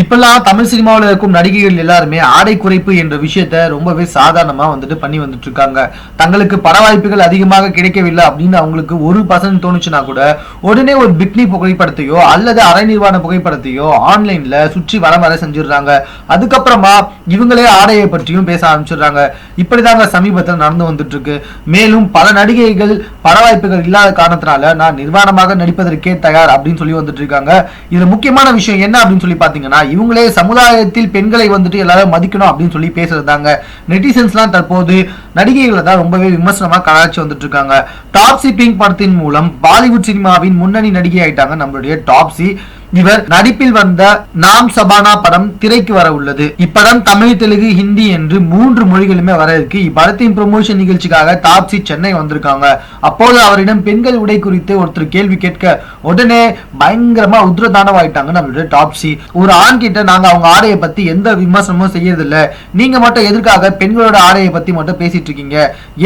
இப்பெல்லாம் தமிழ் சினிமாவில் இருக்கும் நடிகைகள் எல்லாருமே ஆடை குறைப்பு என்ற விஷயத்த ரொம்பவே சாதாரணமாக வந்துட்டு பண்ணி வந்துட்டு இருக்காங்க தங்களுக்கு பட வாய்ப்புகள் அதிகமாக கிடைக்கவில்லை அப்படின்னு அவங்களுக்கு ஒரு பர்சன்ட் தோணுச்சுன்னா கூட உடனே ஒரு பிக்னி புகைப்படத்தையோ அல்லது அரை நிர்வாண புகைப்படத்தையோ ஆன்லைன்ல சுற்றி வர வர செஞ்சிடுறாங்க. அதுக்கப்புறமா இவங்களே ஆடையை பற்றியும் பேச ஆரம்பிச்சிடுறாங்க. இப்படிதாங்க சமீபத்தில் நடந்து வந்துட்டு இருக்கு மேலும் பல நடிகைகள் பட வாய்ப்புகள் இல்லாத காரணத்தினால நான் நிர்வாணமாக நடிப்பதற்கே தயார் அப்படின்னு சொல்லி வந்துட்டு இருக்காங்க இதுல முக்கியமான விஷயம் என்ன அப்படின்னு சொல்லி பாத்தீங்கன்னா இவங்களே சமுதாயத்தில் பெண்களை வந்துட்டு எல்லாரும் மதிக்கணும் அப்படின்னு சொல்லி பேசுறதாங்க. நெட்டிசன்ஸ்லாம் தற்போது நடிகைகளை தான் ரொம்பவே விமர்சனமா கலாச்சி வந்துட்டு இருக்காங்க டாப்ஸி பிங்க் படத்தின் மூலம் பாலிவுட் சினிமாவின் முன்னணி நடிகை ஆயிட்டாங்க நம்மளுடைய டாப்ஸி. இவர் நடிப்பில் வந்த நாம் சபானா படம் திரைக்கு வர உள்ளது. இப்படம் தமிழ் தெலுங்கு ஹிந்தி என்று மூன்று மொழிகளுமே வர இருக்கு. இப்படத்தின் ப்ரொமோஷன் நிகழ்ச்சிக்காக தாப்சி சென்னை வந்திருக்காங்க. அப்போது அவரிடம் பெண்கள் உடை குறித்து ஒருத்தர் கேள்வி கேட்க உடனே பயங்கரமா உத்ரதானவாயிட்டாங்க நம்மளுடைய டாப்சி ஒரு ஆண் கிட்ட நாங்க அவங்க ஆடையை பத்தி எந்த விமர்சனமும் செய்யறது இல்ல நீங்க மட்டும் எதற்காக பெண்களோட ஆடையை பத்தி மட்டும் பேசிட்டு இருக்கீங்க?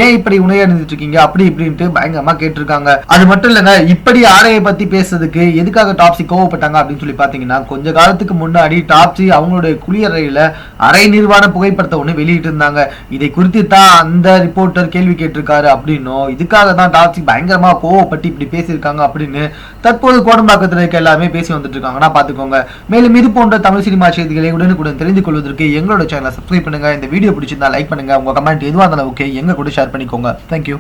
ஏன் இப்படி உணர்ந்துட்டு இருக்கீங்க அப்படி இப்படின்ட்டு பயங்கரமா கேட்டிருக்காங்க. அது மட்டும் இல்லைங்க இப்படி ஆடையை பத்தி பேசுறதுக்கு எதுக்காக டாப்ஸி கோவப்பட்டாங்க அப்படின்னு சொல்லி பாத்தீங்கன்னா கொஞ்ச காலத்துக்கு முன்னாடி டாப்ஸி அவங்களுடைய குளியறையில அரை நிர்வாண புகைப்படத்தை ஒண்ணு வெளியிட்டு இருந்தாங்க இதை குறித்து தான் அந்த ரிப்போர்ட்டர் கேள்வி கேட்டிருக்காரு அப்படின்னும் இதுக்காக தான் டாப்ஸி பயங்கரமா கோவப்பட்டு இப்படி பேசியிருக்காங்க அப்படின்னு தற்போது கோடம்பாக்கத்துல இருக்க எல்லாமே பேசி வந்துட்டு இருக்காங்கன்னா பாத்துக்கோங்க மேலும் இது போன்ற தமிழ் சினிமா செய்திகளை உடனுக்குடன் தெரிந்து கொள்வதற்கு எங்களோட சேனலை சப்ஸ்கிரைப் பண்ணுங்க. இந்த வீடியோ பிடிச்சிருந்தா லைக் பண்ணுங்க. உங்க கமெண்ட் எதுவாக இருந்தாலும் ஓகே. எங்க கூட ஷேர் பண்ணிக்கோங்க. தேங்க்யூ